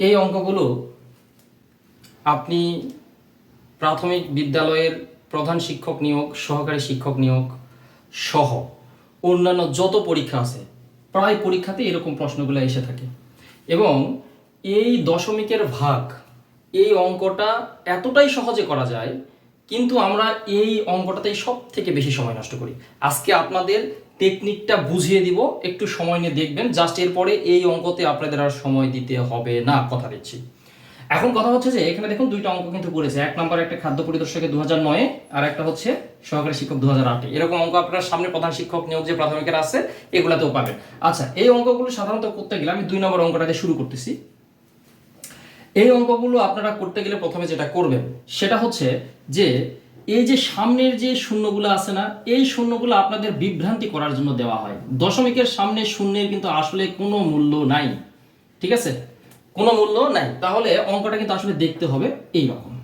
এই অঙ্কগুলো আপনি প্রাথমিক বিদ্যালয়ের প্রধান শিক্ষক নিয়োগ, সহকারী শিক্ষক নিয়োগ সহ অন্যান্য যত পরীক্ষা আছে, প্রায় পরীক্ষাতে এরকম প্রশ্নগুলো এসে থাকে। এবং এই দশমিকের ভাগ, এই অঙ্কটা এতটাই সহজে করা যায়, কিন্তু আমরা এই অঙ্কটাতেই সব থেকে বেশি সময় নষ্ট করি। আজকে আপনাদের টেকনিকটা বুঝিয়ে দিব, একটু সময় নিয়ে দেখবেন। জাস্ট এরপরে এই অঙ্কতে আপনাদের আর সময় দিতে হবে না, কথা দিচ্ছি। এখন কথা হচ্ছে যে, এখানে দেখুন দুইটা অঙ্ক কিন্তু পড়েছে এক নম্বর একটা খাদ্য পরিদর্শকে দু হাজার নয়ে, আর একটা হচ্ছে সহকারী শিক্ষক দু হাজার আটে। এরকম অঙ্ক আপনার সামনে প্রধান শিক্ষক নিয়োগ যে প্রাথমিকের আছে, এগুলাতেও পাবেন। আচ্ছা এই অঙ্কগুলো সাধারণত করতে গেলে, আমি দুই নম্বর অঙ্কটাতে শুরু করতেছি। এই অঙ্কগুলো আপনারা করতে গেলে প্রথমে যেটা করবেন, সেটা হচ্ছে যে এই যে সামনের যে শূন্যগুলো আছে না, এই শূন্যগুলো আপনাদের বিভ্রান্তি করার জন্য দেওয়া হয়। দশমিকের সামনে শূন্যের কিন্তু আসলে কোনো মূল্য নাই। ঠিক আছে? কোনো মূল্য নাই। তাহলে অঙ্কটা কিন্তু আসলে দেখতে হবে এই রকম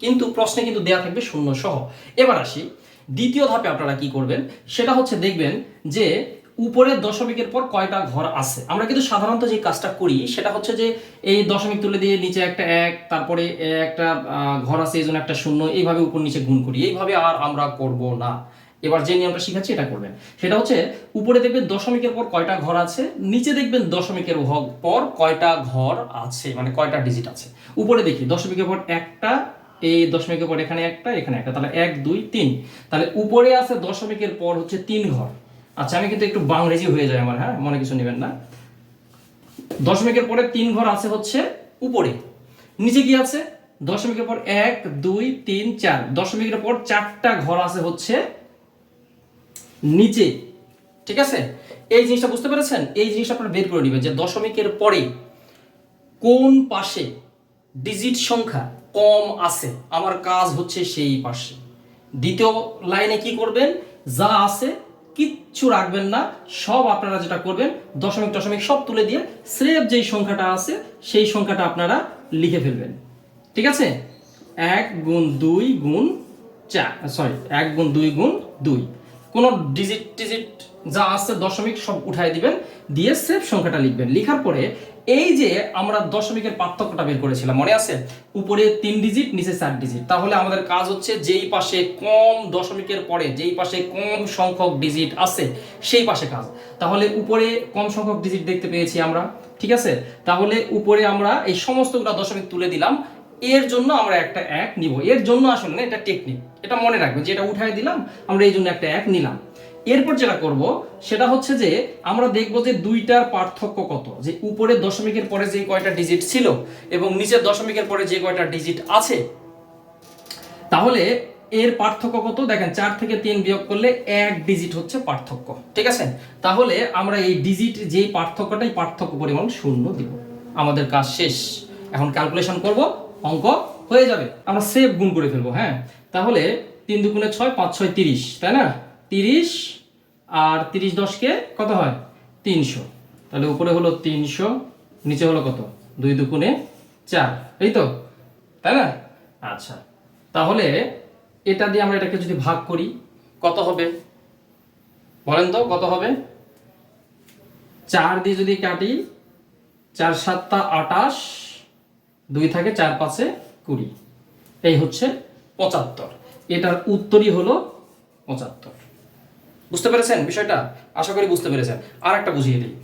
কিন্তু প্রশ্নে কিন্তু দেওয়া থাকবে শূন্য সহ। এবার আসি। দ্বিতীয় ধাপে আপনারা কি করবেন? সেটা হচ্ছে দেখবেন যে উপরের দশমিকের পর কয়টা ঘর আছে? আমরা কিন্তু সাধারণত যে কাজটা করি, সেটা হচ্ছে যে এই দশমিক তুলে দিয়ে নিচে একটা এক, তারপরে একটা ঘর আছে, এই জন্য একটা শূন্য, এইভাবে উপর নিচে গুণ করি। এইভাবে আর আমরা করব না। এবার যে নিয়মটা শিখাচ্ছি, এটা করবেন। সেটা হচ্ছে, উপরে দেখবেন দশমিকের পর কয়টা ঘর আছে, নিচে দেখবেন দশমিকের পর কয়টা ঘর আছে মানে কয়টা ডিজিট আছে। উপরে দেখি, দশমিকের পর একটা, এই দশমিকের পর এখানে একটা এখানে একটা, তাহলে এক, দুই, তিন। তাহলে উপরে আছে দশমিকের পর হচ্ছে তিন ঘর। আচ্ছা আমি কিন্তু একটু বাংরেজি হয়ে যায় আমার হ্যাঁ? মনে কিছু নেবেন না। দশমিকের পরে তিন ঘর আছে হচ্ছে উপরে। নিচে কি আছে? দশমিকের পর এক, দুই, তিন, চার। দশমিকের পর চারটা ঘর আছে হচ্ছে নিচে। ঠিক আছে? এই জিনিসটা বুঝতে পেরেছেন? এই জিনিসটা আপনারা বের করে নেবেন যে দশমিকের পরে কোন পাশে ডিজিট সংখ্যা কম আছে? আমার কাজ হচ্ছে সেই পাশে। দ্বিতীয় লাইনে কি করবেন? যা আছে কিচ্ছু রাখবেন না। সব আপনারা যেটা করবেন, দশমিক দশমিক সব তুলে দিয়ে স্রেফ যেই সংখ্যাটা আছে, সেই সংখ্যাটা আপনারা লিখে ফেলবেন। ঠিক আছে? এক গুণ দুই গুণ চার সরি এক গুণ দুই গুণ দুই। কোনো ডিজিট টিজিট যা আছে দশমিক সব উঠাই দিবেন, দিয়ে সেফ সংখ্যাটা লিখবেন। লিখার পরে এই যে আমরা দশমিকের পার্থক্যটা বের করেছিলাম, মনে আছে? উপরে তিন ডিজিট নিচে চার ডিজিট তাহলে আমাদের কাজ হচ্ছে যেই পাশে কম দশমিকের পরে, যেই পাশে কম সংখ্যক ডিজিট আছে, সেই পাশে কাজ। তাহলে উপরে কম সংখ্যক ডিজিট দেখতে পেয়েছি আমরা, ঠিক আছে? তাহলে উপরে আমরা এই সমস্তগুলো দশমিক তুলে দিলাম। এর জন্য আমরা একটা এক নিব। এর জন্য আসলে না, এটা টেকনিক এটা মনে রাখবেন যে এটা উঠাই দিলাম, আমরা এই জন্য একটা এক নিলাম। এরপর যেটা করব, সেটা হচ্ছে যে আমরা দেখব যে দুইটার পার্থক্য কত। যে উপরে দশমিকের পরে যে কয়টা ডিজিট ছিল এবং নিচের দশমিকের পরে যে কয়টা ডিজিট আছে, তাহলে এর পার্থক্য কত? দেখেন চার থেকে তিন বিয়োগ করলে এক ডিজিট হচ্ছে পার্থক্য। ঠিক আছে? তাহলে আমরা এই ডিজিট যেই পার্থক্যটাই পার্থক্য পরিমাণ শূন্য দিব। আমাদের কাজ শেষ। এখন ক্যালকুলেশন করব, অঙ্ক হয়ে যাবে। আমরা সেভ গুণ করে ফেলব হ্যাঁ? তাহলে তিন দুগুণে ছয়, পাঁচ ছয় তিরিশ, তাই না? তিরিশ আর তিরিশ দশকে কত হয়? তিনশো। তাহলে উপরে হলো তিনশো, নিচে হলো কত? দুই দুগুণে চার। এই তো? তাই না? আচ্ছা। তাহলে এটা দিয়ে আমরা এটাকে যদি ভাগ করি, কত হবে? বলেন তো, কত হবে? চার দিয়ে যদি কাটি, চার সাতটা আটাশ, দুই থাকে চার পাঁচে কুড়ি। এই হচ্ছে পঁচাত্তর। এটার উত্তরই হলো পঁচাত্তর। বুঝতে পেরেছেন বিষয়টা? আশা করি বুঝতে পেরেছেন। আর একটা বুঝিয়ে দিই।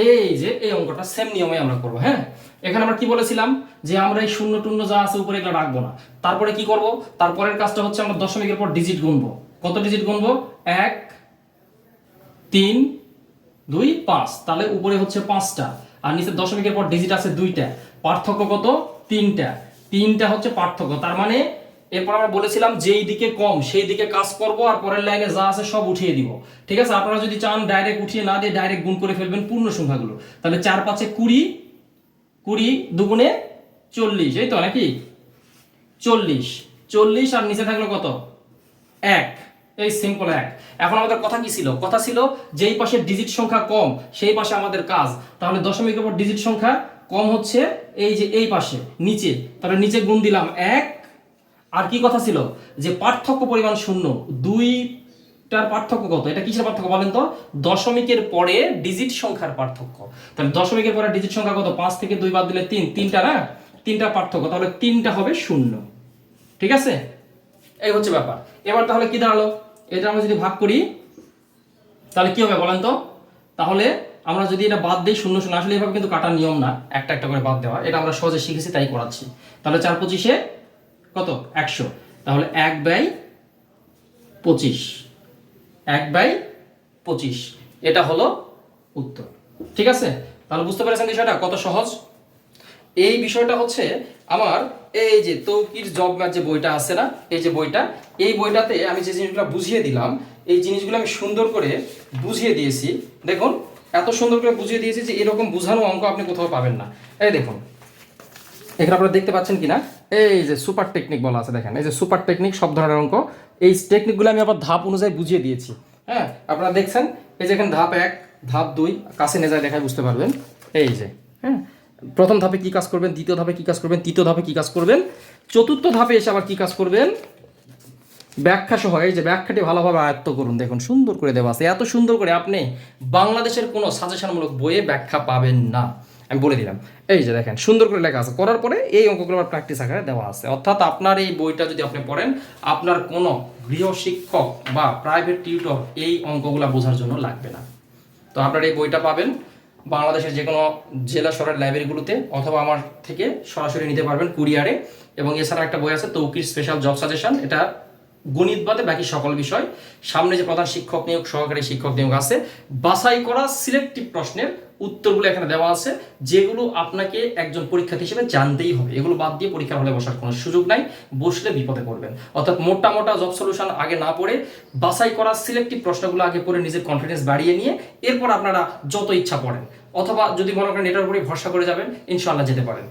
এই যে, এই অঙ্কটা সেম নিয়মে আমরা করব হ্যাঁ? এখানে আমরা কি বলেছিলাম? যে আমরা এই শূন্য টূন্য যা আছে উপরে এগুলো রাখব না। তারপরে কি করব? তারপরের কাজটা হচ্ছে আমরা দশমিকের পর ডিজিট গুনবো। কত ডিজিট গুনবো? এক, তিন, দুই, পাঁচ। তাহলে উপরে হচ্ছে পাঁচটা। আর নিচে দশমিকের পর ডিজিট আছে দুইটা। পার্থক্য কত? তিনটা। তিনটা হচ্ছে পার্থক্য। তার মানে এরপর আমরা বলেছিলাম যেই দিকে কম, সেই দিকে কাজ করব আর পরের লাইনে যা আছে সব উঠিয়ে দিব। ঠিক আছে? আপনারা যদি চান ডাইরেক্ট উঠিয়ে না দিয়ে ডাইরেক্ট গুণ করে ফেলবেন পূর্ণ সংখ্যাগুলো, তাহলে চার পাঁচে কুড়ি কুড়ি দুগুণে চল্লিশ, এই তো নাকি? চল্লিশ। চল্লিশ আর নিচে থাকল কত? এক। এই সিম্পল এক। এখন আমাদের কথা কি ছিল? কথা ছিল যেই পাশে ডিজিট সংখ্যা কম, সেই পাশে আমাদের কাজ। তাহলে দশমিকের উপর ডিজিট সংখ্যা কম হচ্ছে এই যে এই পাশে, নিচে। তাহলে নিচে গুণ দিলাম এক আর কি কথা ছিল? যে পার্থক্য পরিমাণ শূন্য। দুই টার পার্থক্য কত? এটা কিসের পার্থক্য বলেন তো? দশমিকের পরে ডিজিট সংখ্যার পার্থক্য। তাহলে দশমিকের পরে ডিজিট সংখ্যা কত? পাঁচ থেকে দুই বাদ দিলে তিন। তিনটা না? তিনটা পার্থক্য। তাহলে তিনটা হবে শূন্য। ঠিক আছে? এই হচ্ছে ব্যাপার। এবার তাহলে কি দাঁড়াল? এটা আমরা যদি ভাগ করি, তাহলে কি হবে বলেন তো? তাহলে আমরা যদি এটা বাদ দিই শূন্য শূন্য, আসলে এভাবে কিন্তু কাটার নিয়ম না। একটা একটা করে বাদ দেওয়া। এটা আমরা সহজে শিখেছি, তাই করাচ্ছি। তাহলে চার পঁচিশে কত? একশো। তাহলে এক ব্যয় পঁচিশ। এক বাই পঁচিশ। এটা হলো উত্তর। ঠিক আছে? তাহলে বুঝতে পেরেছেন বিষয়টা? কত সহজ? এই বিষয়টা হচ্ছে আমার এই যে তৌকির জব যে বইটা আছে না, এই যে বইটা, এই বইটাতে আমি যে জিনিসগুলো বুঝিয়ে দিলাম, এই জিনিসগুলো আমি সুন্দর করে বুঝিয়ে দিয়েছি। দেখুন, এত সুন্দর করে বুঝিয়ে দিয়েছি যে এরকম বুঝানো অঙ্ক আপনি কোথাও পাবেন না। এই দেখুন এখানে আপনারা দেখতে পাচ্ছেন কিনা? এই যে সুপার টেকনিক বলা আছে, দেখেন। এই যে সুপার টেকনিক সব ধরনের অঙ্ক। এই টেকনিকগুলো আমি আবার ধাপ অনুযায়ী বুঝিয়ে দিয়েছি। হ্যাঁ আপনারা দেখছেন? এই যে এখানে ধাপ এক, ধাপ দুই, কাছে নেজায় দেখায় বুঝতে পারবেন। এই যে হ্যাঁ। প্রথম ধাপে কি কাজ করবেন, দ্বিতীয় ধাপে কি কাজ করবেন, তৃতীয় ধাপে কি কাজ করবেন, চতুর্থ ধাপে এসে আবার কি কাজ করবেন, ব্যাখ্যা সহ। এই যে ব্যাখ্যাটি ভালোভাবে আয়ত্ত করুন। দেখুন, সুন্দর করে দেওয়া আছে। এত সুন্দর করে আপনি বাংলাদেশের কোনো সাজেশনমূলক বইয়ে ব্যাখ্যা পাবেন না। আমি বলে দিলাম। এই যে দেখেন, সুন্দর করে লেখা আছে। করার পরে এই অঙ্কগুলো আমার প্র্যাকটিস আকারে দেওয়া আছে। অর্থাৎ আপনার এই বইটা যদি আপনি পড়েন, আপনার কোনো গৃহ শিক্ষক বা প্রাইভেট টিউটর এই অঙ্কগুলো বোঝার জন্য লাগবে না। তো আপনার এই বইটা পাবেন বাংলাদেশের যে কোনো জেলা শহরের লাইব্রেরিগুলোতে অথবা আমার থেকে সরাসরি নিতে পারবেন কুরিয়ারে। এবং এছাড়া একটা বই আছে, তৌকির স্পেশাল জব সাজেশন এটা গণিত বাদে বাকি সকল বিষয়। সামনে যে প্রধান শিক্ষক নিয়োগ, সহকারী শিক্ষক নিয়োগ আছে। বাছাই করা সিলেক্টিভ প্রশ্নের উত্তরগুলো এখানে দেওয়া আছে, যেগুলো আপনাকে একজন পরীক্ষার্থী হিসেবে জানতেই হবে। এগুলো বাদ দিয়ে পরীক্ষার হলে বসার কোনো সুযোগ নাই, বসলে বিপদে পড়বেন। অর্থাৎ মোটা মোটা জব সলিউশন আগে না পড়ে, বাছাই করা সিলেক্টিভ প্রশ্নগুলো আগে পড়ে নিজের কনফিডেন্স বাড়িয়ে নিয়ে, এরপর আপনারা যত ইচ্ছা পড়েন। অথবা যদি মনে করেন এটার উপরে ভরসা করে যাবেন ইনশাল্লাহ যেতে পারেন।